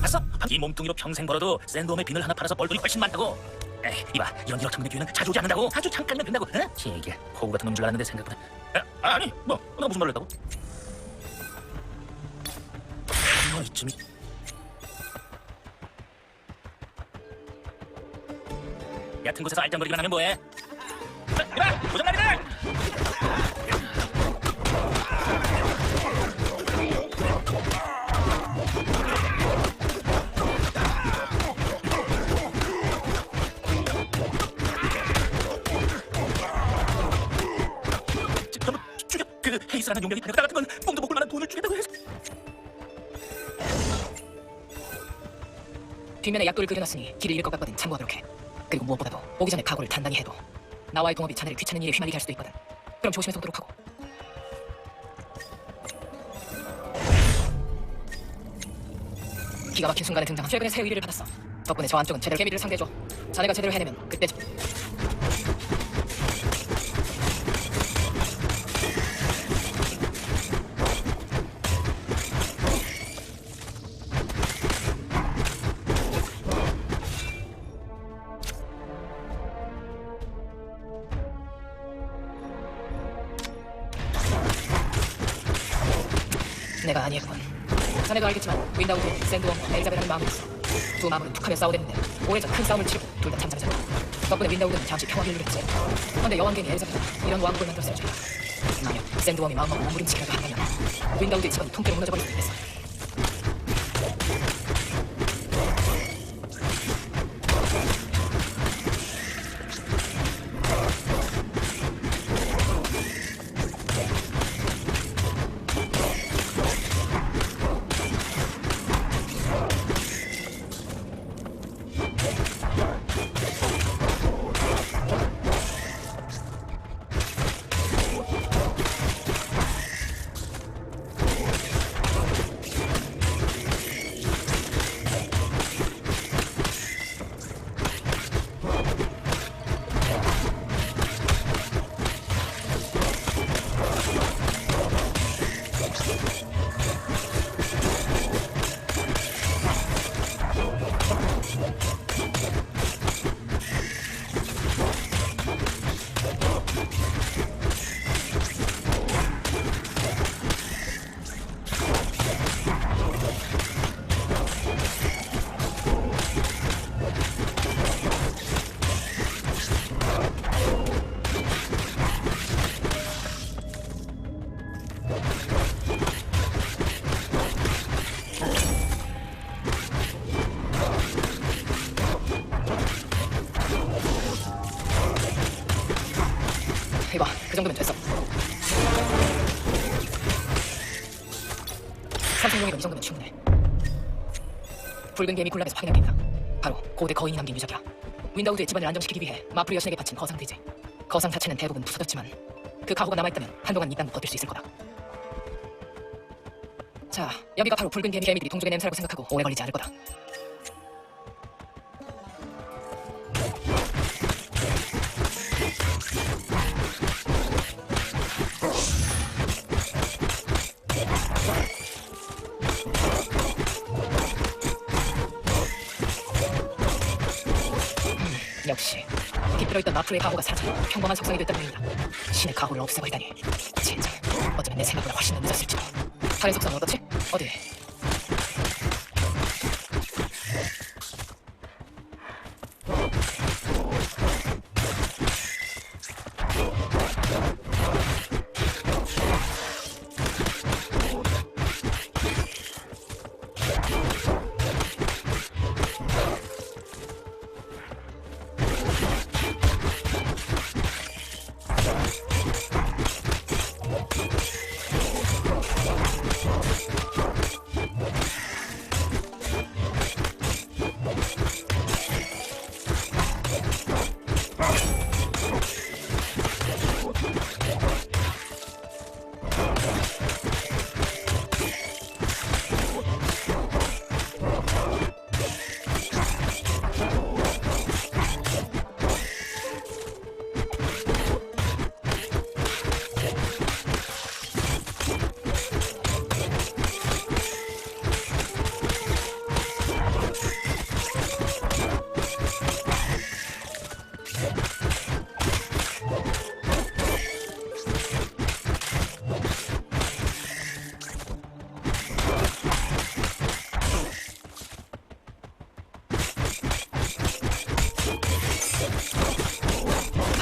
봤어? 이 몸뚱이로 평생 벌어도 샌드홈의 비늘 하나 팔아서 벌 돈이 훨씬 많다고. 에이, 이봐, 이런 일확천금의 기회는 자주 오지 않는다고. 아주 잠깐이면 된다고. 응? 이게 호구 같은 놈 줄 알았는데 생각보다. 아, 아니, 뭐, 내가 무슨 말을 했다고? 어, 이쯤이. 얕은 곳에서 알짱거리기만 하면 뭐해? 자, 이봐, 그 헤이스라는 용병이 다녔다 같은 건 뽕도 먹을 만한 돈을 주겠다고 해서. 뒷면에 약도를 그려놨으니 길을 잃을 것 같거든. 참고하도록 해. 그리고 무엇보다도 오기 전에 각오를 단단히 해도 나와의 동업이 자네를 귀찮은 일에 휘말리게 할 수도 있거든. 그럼 조심해서 오도록 하고. 기가 막힌 순간에 등장한 최근에 새 의뢰를 받았어. 덕분에 저 안쪽은 제대로 개미를 상대해줘. 자네가 제대로 해내면 그때 내가 아니었군. 자네도 알겠지만 윈다우드, 샌드웜, 엘자베라는 마음이 있어 두 마음은 툭하며 싸우댔는데 오래전 큰 싸움을 치르고 둘 다 잠잠해졌다. 덕분에 윈다우드는 잠시 평화를 누렸지 그런데 여왕갱이 엘자베라 이런 왕국을 만들었을지 만약 샌드웜이 마음먹고 몸부림치기라도 한다면 윈다우드의 집안이 통째로 무너져버릴 수도 있겠어 정도면 됐어. 삼성용이로 이 정도면 충분해. 붉은 개미 군락에서 있다. 바로 고대 거인이 남긴 유적이야. 윈다우드의 집안을 안정시키기 위해 마프리 여신에게 바친 거상들이지. 거상 자체는 대부분 부서졌지만 그 가호가 남아있다면 한동안 이 땅도 버틸 수 있을 거다. 자 여기가 바로 붉은 개미 개미들이 동족의 냄새라고 생각하고 오래 걸리지 않을 거다 들어있던 마프의 가호가 사라져 평범한 석상이 됐다는 얘기다 신의 가호를 없애버리다니 젠장 어쩌면 내 생각보다 훨씬 더 늦었을지도 다른 석상은 어떻지? 어디?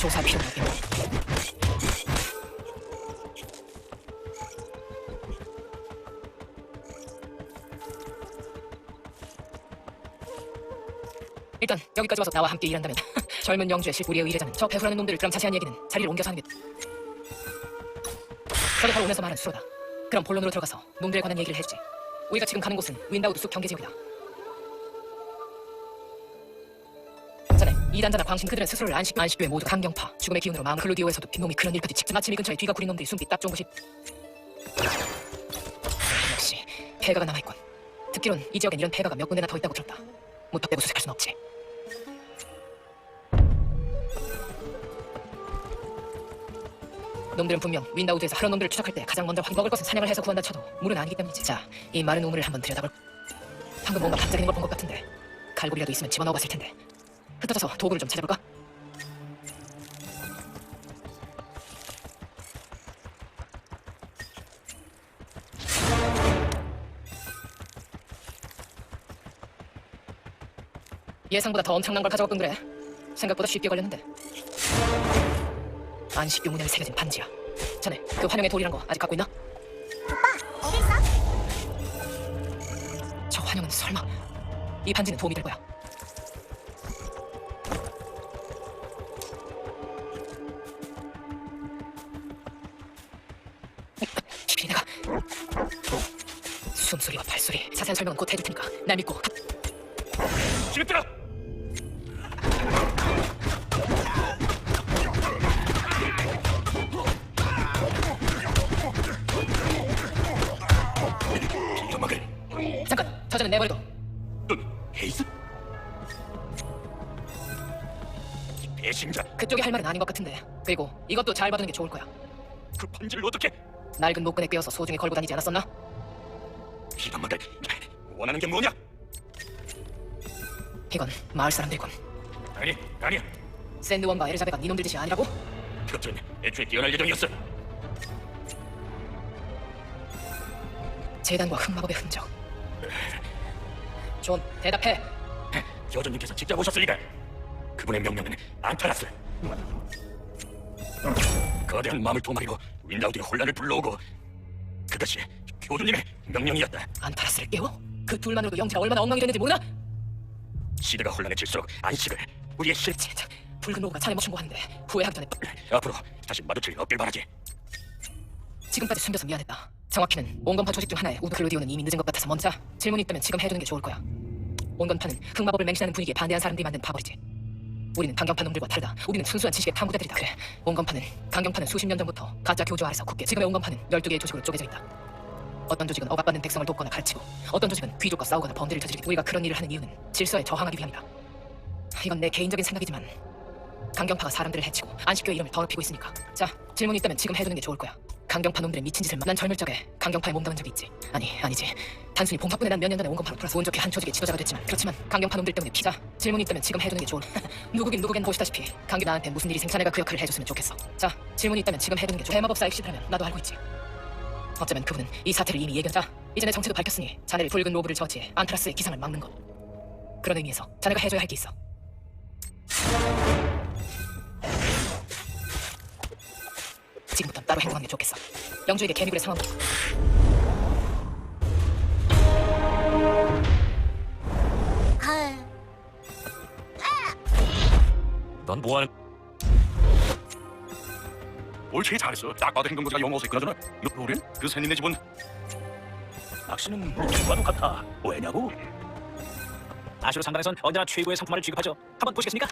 조사할 필요는 없겠네. 일단 여기까지 와서 나와 함께 일한다면 젊은 영주의 실 우리의 의뢰자는 저 배후라는 놈들을 그럼 자세한 얘기는 자리를 옮겨서 하는 게 저게 바로 오면서 말한 수로다. 그럼 본론으로 들어가서 놈들에 관한 얘기를 해주지. 우리가 지금 가는 곳은 윈다우드 숲 경계 지역이다 이단자나 광신 그들은 스스로를 안식 안식교의 모두 강경파 죽음의 기운으로 마음을 클로디오에서도 빈놈이 그런 일까지 직접 마침 이 근처에 뒤가 구린 놈들이 숨기 딱 좋은 곳이 역시 폐가가 남아있군. 듣기론 이 지역엔 이런 폐가가 몇 군데나 더 있다고 들었다. 무턱대고 수색할 순 없지. 놈들은 분명 윈다우드에서 하런 놈들을 추적할 때 가장 먼저 먹을 것은 사냥을 해서 구한다 쳐도 물은 아니기 때문이지. 자, 이 마른 우물을 한번 들여다볼 방금 뭔가 반짝이는 걸 본 것 같은데. 갈고리라도 있으면 집어넣어 봤을 텐데 흩어져서 도구를 좀 찾아볼까? 예상보다 더 엄청난 걸 가져왔군 그래 생각보다 쉽게 걸렸는데 안식교 문양이 새겨진 반지야 자네 그 환영의 돌이란 거 아직 갖고 있나? 어딨어? 저 환영은 설마 이 반지는 도움이 될 거야 숨소리와 발소리 자세한 설명은 곧 해줄 테니까 날 믿고 가- 빌어먹을 잠깐 저자는 내버려둬 넌 헤이스? 이 배신자. 그쪽이 할 말은 아닌 것 같은데. 그리고 이것도 잘 받는 게 좋을 거야. 그 반지를 어떻게? 낡은 목근에 꿰어서 소중히 걸고 다니지 않았었나? 빌어먹을 원하는 게 뭐냐? 이건 마을 사람들이군. 아니 아니야. 샌드원과 에르자베가 네 놈들 짓이 아니라고? 그것들은 애초에 깨어날 예정이었어. 재단과 흑마법의 흔적. 존 대답해. 여전님께서 직접 오셨으니까 그분의 명령은 안타라스. 거대한 두 마리로 윈라우드의 혼란을 불러오고 그것이 교주님의 명령이었다. 안타라스를 깨워? 그 둘만으로도 영지가 얼마나 엉망이 됐는지 모르나? 시대가 혼란해질수록 안식을 우리의 실 젠장 붉은 로고가 자네 못 충고하는데 후회하기 전에 앞으로 다시 마주칠 없길 바라지. 지금까지 숨겨서 미안했다. 정확히는 온건파 조직 중 하나의 우드 클로디오는 이미 늦은 것 같아서 먼저 질문이 있다면 지금 해두는 게 좋을 거야. 온건파는 흑마법을 맹신하는 분위기에 반대한 사람들이 만든 파벌이지. 우리는 강경파 놈들과 다르다. 우리는 순수한 지식의 탐구대들이다. 그래. 온건파는 강경파는 수십 년 전부터 가짜 교주 아래서 굳게. 지금의 온건파는 12개의 조직으로 쪼개져 있다 어떤 조직은 억압받는 백성을 돕거나 가르치고 어떤 조직은 귀족과 싸우거나 범죄를 저지르기 우리가 그런 일을 하는 이유는 질서에 저항하기 위함이다. 이건 내 개인적인 생각이지만 강경파가 사람들을 해치고 안식교의 이름을 더럽히고 있으니까. 자 질문이 있다면 지금 해두는 게 좋을 거야. 강경파 놈들의 미친 짓을 난 젊을 적에 강경파에 몸담은 적이 있지. 아니 아니지. 단순히 본 덕분에 난 몇 년 전에 온 건파로 돌아서 운 좋게 한 조직의 지도자가 됐지만. 그렇지만 강경파 놈들 때문에 피자. 질문이 있다면 지금 해두는 게 좋을 누구긴 누구긴 보시다시피 강기 나한테 무슨 일이 생겨내가 그 역할을 해줬으면 좋겠어. 자 질문이 있다면 지금 해두는 게 좋아 대마법사 엑시드라면 나도 알고 있지 어쩌면 그분은 이 사태를 이미 예견자 이전에 정체도 밝혔으니 자네를 붉은 로브를 저지해 안트라스의 기상을 막는 것. 그런 의미에서 자네가 해줘야 할 게 있어. 지금부터 따로 행동하는 게 좋겠어. 영주에게 개미굴의 상황 헐. 넌 뭐하는 옳지 잘했어. 딱 봐도 행동거지가 영어서 그러잖아 이거 우린 그 샌님네 집은 낚시는 물과도 같아. 왜냐고? 아슈르 상단에선 언제나 최고의 상품만을 취급하죠. 한번 보시겠습니까?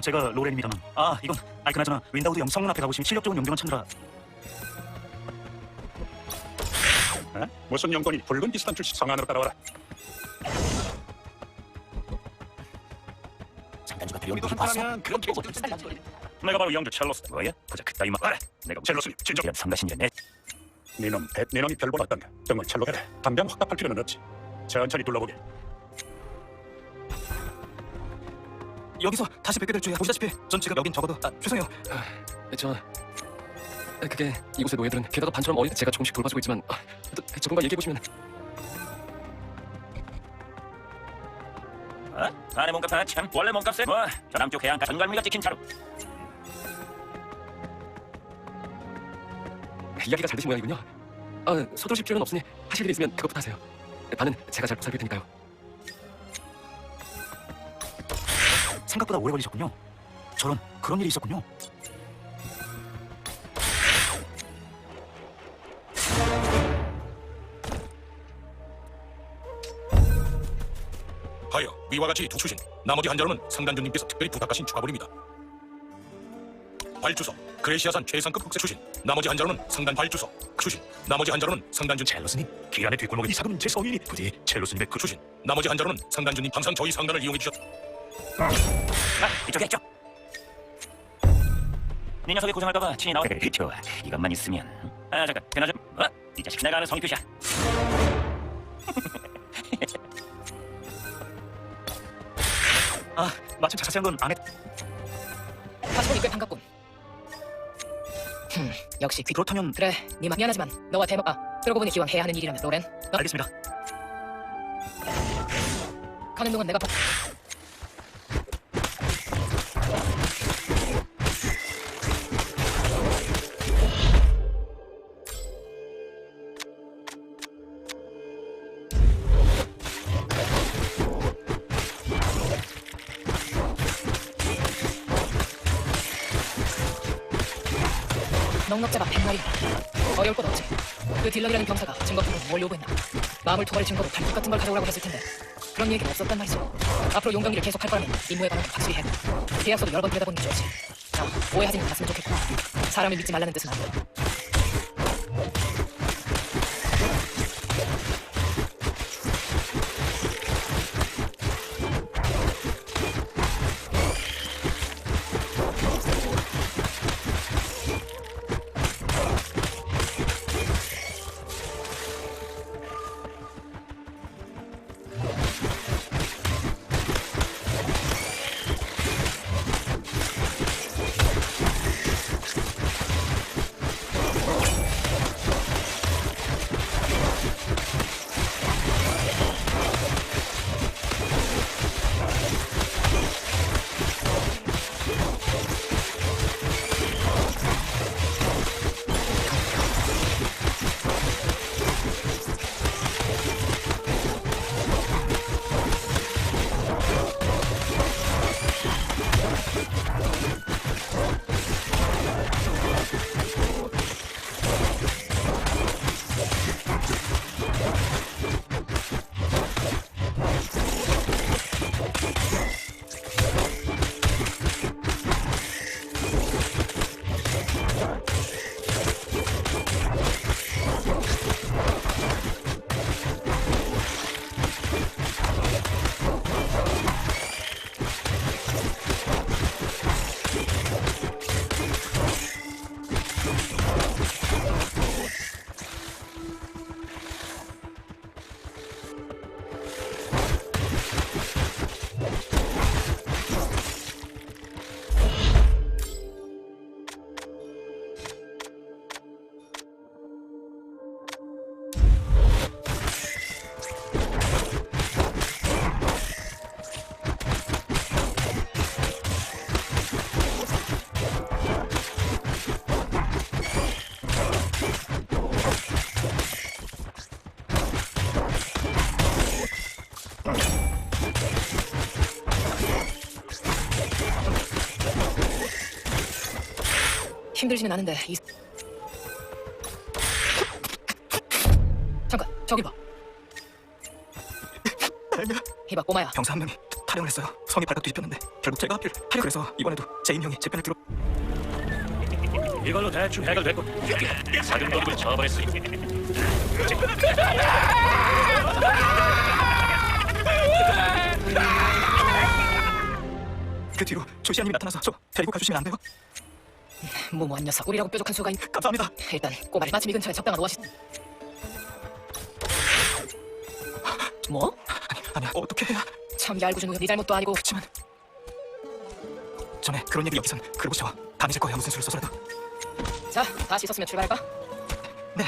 제가 로렌입니다만. 아 이건 아 그나저나 윈다우드 영상문 앞에 가보시면 실력 좋은 용병을 찾느라 무슨 용건이 붉은 비슷한 출시 성 안으로 따라와라. 장단지가 들여오는 것을 봤어 그렇게 내가 바로 영주 첼로스 뭐야? 보자 그따위 말 내가 첼로스님 진정. 이런 성가신이네 네놈 뱃 네놈이 별볼 어떤가? 정말 첼로가 담병 확답할 필요는 없지. 천천히 둘러보게. 여기서 다시 뵙게 될 줄이야. 보시다시피 전 지금 여긴 적어도 아, 죄송해요. 저 그게 이곳의 노예들은 게다가 반처럼 어린 제가 조금씩 돌봐주고 있지만 아, 또 저분과 얘기해 보시면 어? 안에 몸값 참 원래 몸값은 뭐 저남쪽 해안가 전갈미가 찍힌 차로 이야기가 잘 되신 모양이군요. 아, 서두르실 필요는 없으니 하실 일이 있으면 그것부터 하세요. 반은 제가 잘 보살필 테니까요. 생각보다 오래 걸리셨군요. 저런 그런 일이 있었군요. 위와 같이 두 추신. 나머지 한 자로는 상단주님께서 특별히 부탁하신 추가물입니다. 발주소 그레시아산 최상급 흑색 추신. 나머지 한 자로는 상단 발주소 추신. 나머지 한 자로는 상단주 첼로스님, 기란의 뒷골목에 이삭은 제 성인이 부디 첼로스님의 그그 추신. 나머지 한 자로는 상단주님 항상 저희 상단을 이용해 주셨. 아 이쪽에 있죠? 네 녀석이 고생할까봐 친히 나와. 그래 좋아. 이것만 있으면. 아 잠깐 그나저 어? 이 자식 내가 아는 성의 표시야 아, 마침 자세한 건 안 했. 다시 보니 꽤 반갑군. 흠, 역시 귀. 그렇다면 그래, 니마 미안하지만 너와 대마. 아, 그러고 보니 기왕 해야 하는 일이라면 로렌. 너 알겠습니다. 가는 동안 내가 봐. 넉넉잡아 100마리. 어려울 것 없지. 그 딜런이라는 병사가 증거품을 뭘 요구했나. 마물 토벌 증거로 발톱 같은 걸 가져오라고 했을 텐데. 그런 얘기는 없었단 말이지. 앞으로 용병기를 계속 할 거라면 임무에 관한 거 확실히 해 계약서도 여러 번 들여다보는 게 좋지. 자 오해하지는 않았으면 좋겠고. 사람을 믿지 말라는 뜻은 아니야 힘들지는 않은데 이 잠깐 저기 봐 이봐 꼬마야 병사 한 명이 탈영을 했어요. 성이 발칵 뒤집혔는데 결국 제가 하필 하려 그래서 이번에도 제인 형이 제 편을 들어. 이걸로 대충 해결됐고 사금 도둑을 처벌했으니 그 뒤로 조시아님이 나타나서 저 데리고 가주시면 안 돼요? 무모한 녀석 우리라고 뾰족한 수가 있 감사합니다. 일단 꼬마리 마침 이 근처에 적당한 오아시 뭐? 아니 어떻게 해야? 참 얄궂은 우여 네 잘못도 아니고 그치만 전에 그런 얘기 여기선 그러고 싶어 강해질 거야 무슨 수를 써서라도 자, 다 씻었으면 출발할까? 네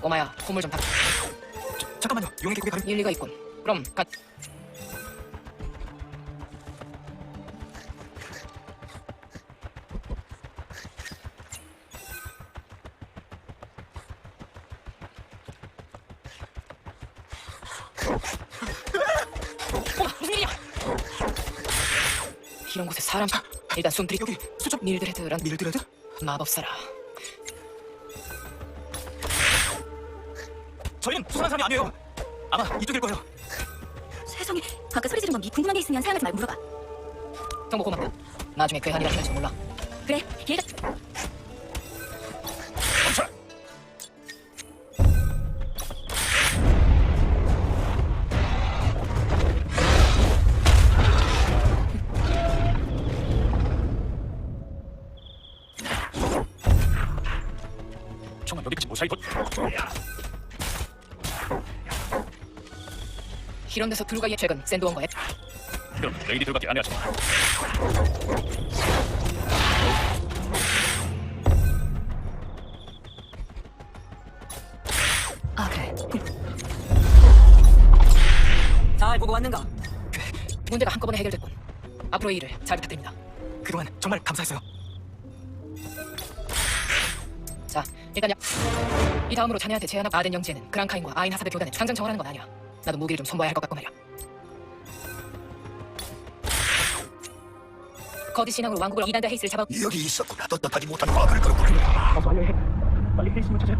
꼬마야, 콧물 좀 닦. 저, 잠깐만요 용의 계곡에 가면 일리가 있군. 그럼 가. 이런 곳에 사람 일단 숨 들이 여기 수첩. 밀드레드란 밀드레드? 마법사라. 저희는 수상한 사람이 아니에요. 아마 이쪽일 거예요. 세상에 아까 소리 지른 건네 궁금한 게 있으면 사양하지 말고 물어봐. 정보 고맙다 나중에 괴한이라 할지 몰라. 그래 얘가 무사히 도... 이런 데서 불가이의 최근 샌드원과 앱 그럼 레이디들밖에 안 해야지 아 그래. 잘 보고 왔는가? 문제가 한꺼번에 해결됐군. 앞으로 의 일을 잘 부탁드립니다. 그동안 정말 감사했어요 일단 야... 이 다음으로 자네한테 제안한 아덴 영지에는 그랑카인과 아인 하사베 교단을 당장 정하라는 건 아니야. 나도 무기를 좀 손봐야 할 것 같고 말이야. 거짓 신앙으로 왕국을 이단자 헤이스를 잡아 여기 있었구나. 떳떳하지 못한 과거를 그렇군. 어, 빨리 해. 빨리 헤이스님을 찾아요.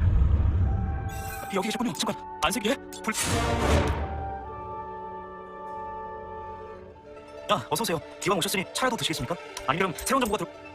여기 계셨군요. 잠깐 안색이에 불... 아 어서 오세요. 기왕 오셨으니 차라도 드시겠습니까? 아니 그럼 새로운 정보가 들...